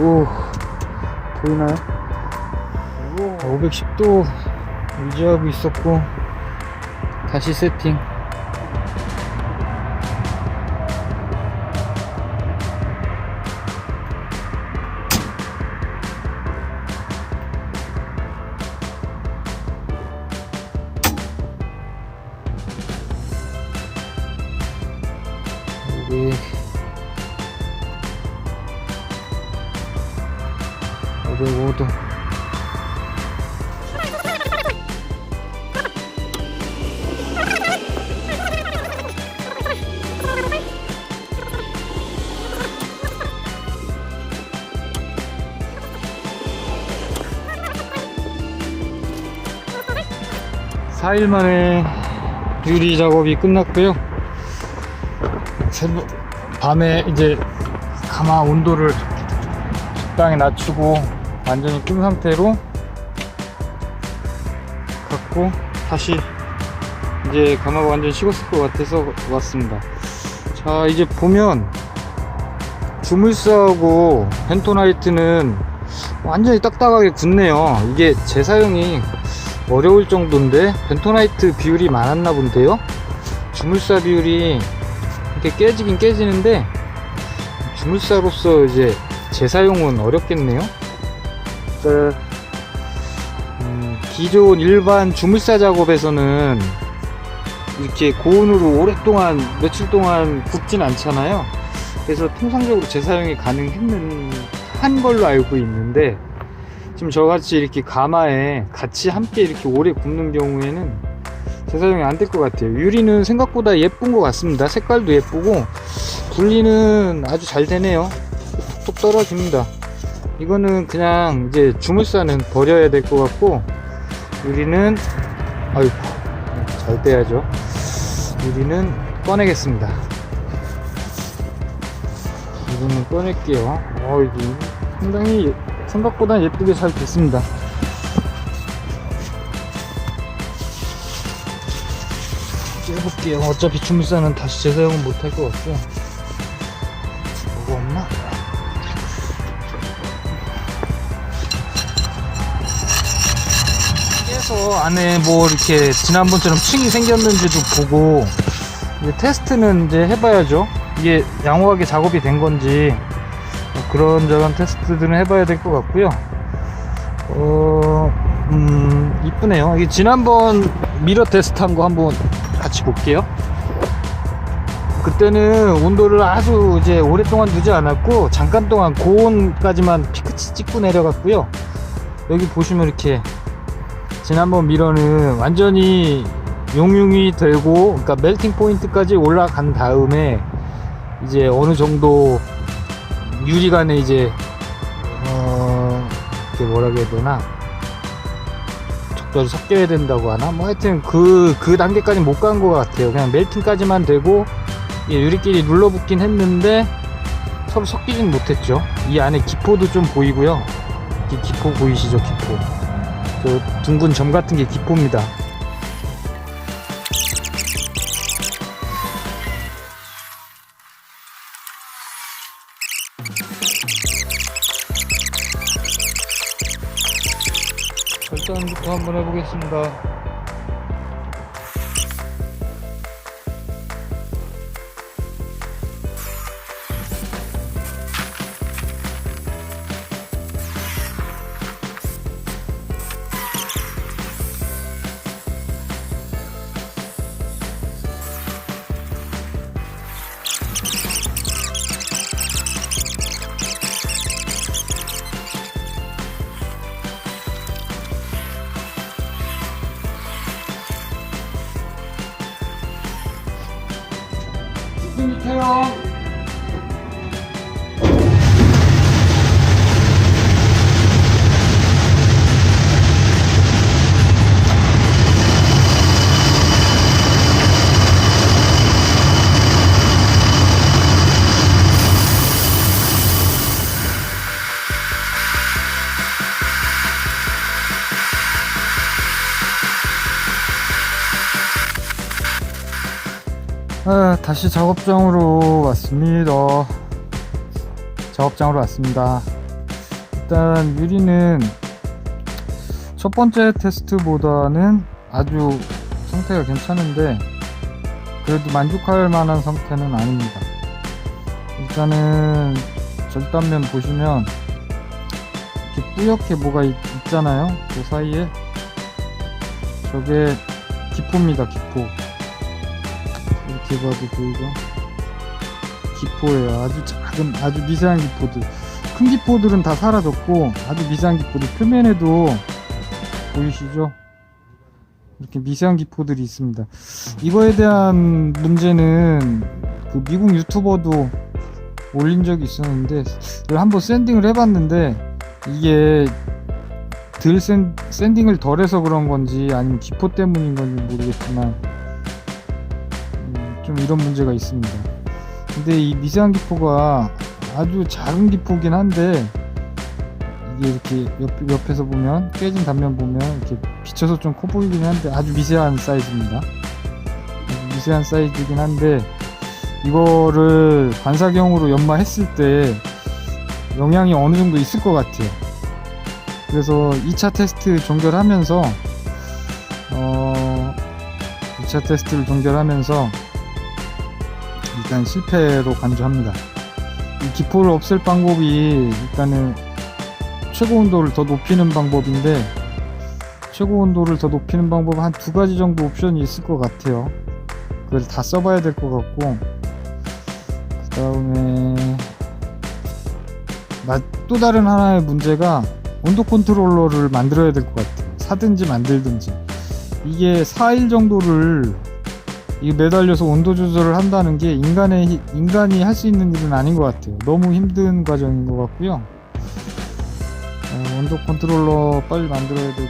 오 보이나요? 510도 유지하고 있었고 다시 세팅 505도 사일 만에 유리 작업이 끝났고요. 밤에 이제 가마 온도를 적당히 낮추고 완전히 끈 상태로 갖고 다시 이제 가마가 완전히 식었을 것 같아서 왔습니다. 자 이제 보면 주물사하고 벤토나이트는 완전히 딱딱하게 굳네요. 이게 재사용이 어려울 정도인데 벤토나이트 비율이 많았나 본데요. 주물사 비율이 이렇게 깨지긴 깨지는데 주물사로서 이제 재사용은 어렵겠네요. 그, 음, 기존 일반 주물사 작업에서는 이렇게 고온으로 오랫동안 며칠 동안 굽진 않잖아요. 그래서 통상적으로 재사용이 가능했는 한 걸로 알고 있는데 지금 저같이 이렇게 가마에 같이 함께 이렇게 오래 굽는 경우에는 재사용이 안 될 것 같아요. 유리는 생각보다 예쁜 것 같습니다. 색깔도 예쁘고 분리는 아주 잘 되네요. 톡 떨어집니다. 이거는 그냥 이제 주물사는 버려야 될 것 같고 유리는 아이고 잘 빼야죠. 유리는 꺼내겠습니다. 이거는 꺼낼게요. 어 이게 상당히 생각보다 예쁘게 잘 됐습니다. 깨볼게요. 어차피 주물사는 다시 재사용은 못할 것 같고. 깨서 안에 뭐 이렇게 지난번처럼 층이 생겼는지도 보고 이제 테스트는 이제 해봐야죠. 이게 양호하게 작업이 된 건지 뭐 그런저런 테스트들은 해봐야 될 것 같고요. 어, 음, 이쁘네요. 이게 지난번 미러 테스트 한 거 한번 같이 볼게요. 그때는 온도를 아주 이제 오랫동안 두지 않았고 잠깐 동안 고온까지만 피크치 찍고 내려갔고요. 여기 보시면 이렇게 지난번 미러는 완전히 용융이 되고 그러니까 멜팅 포인트까지 올라간 다음에 이제 어느 정도 유리간에 이제 어 이게 뭐라 해야 되나? 적절히 섞여야 된다고 하나? 뭐 하여튼 그그 단계까지 못 간 것 같아요. 그냥 멜팅까지만 되고 이 유리끼리 눌러붙긴 했는데 서로 섞이진 못했죠. 이 안에 기포도 좀 보이고요. 이 기포 보이시죠 기포 저 둥근 점 같은 게 기포입니다 절단부터 한번 해보겠습니다. 태영 아, 다시 작업장으로 왔습니다. 작업장으로 왔습니다. 일단 유리는 첫 번째 테스트보다는 아주 상태가 괜찮은데 그래도 만족할 만한 상태는 아닙니다. 일단은 절단면 보시면 이렇게 뿌옇게 뭐가 있, 있잖아요. 그 사이에 저게 기포입니다. 기포 봐도 보이죠? 기포예요. 아주 작은 아주 미세한 기포들. 큰 기포들은 다 사라졌고 아주 미세한 기포들 표면에도 보이시죠? 이렇게 미세한 기포들이 있습니다. 이거에 대한 문제는 그 미국 유튜버도 올린 적이 있었는데 한번 샌딩을 해봤는데 이게 덜 샌, 샌딩을 덜 해서 그런 건지 아니면 기포 때문인 건지 모르겠지만 음, 좀 이런 문제가 있습니다. 근데 이 미세한 기포가 아주 작은 기포긴 한데 이게 이렇게 옆, 옆에서 보면 깨진 단면 보면 이렇게 비쳐서 좀 커 보이긴 한데 아주 미세한 사이즈입니다. 아주 미세한 사이즈긴 한데 이거를 반사경으로 연마했을 때 영향이 어느 정도 있을 것 같아요. 그래서 2차 테스트 종결하면서 어 2차 테스트를 종결하면서 일단 실패로 간주합니다. 이 기포를 없앨 방법이 일단은 최고 온도를 더 높이는 방법인데 최고 온도를 더 높이는 방법은 한 두 가지 정도 옵션이 있을 것 같아요. 그걸 다 써봐야 될 것 같고 그 다음에 또 다른 하나의 문제가 온도 컨트롤러를 만들어야 될 것 같아요. 사든지 만들든지 이게 4일 정도를 이 매달려서 온도 조절을 한다는 게 인간의 히- 인간이 할 수 있는 일은 아닌 것 같아요. 너무 힘든 과정인 것 같고요. 어, 온도 컨트롤러 빨리 만들어야 되고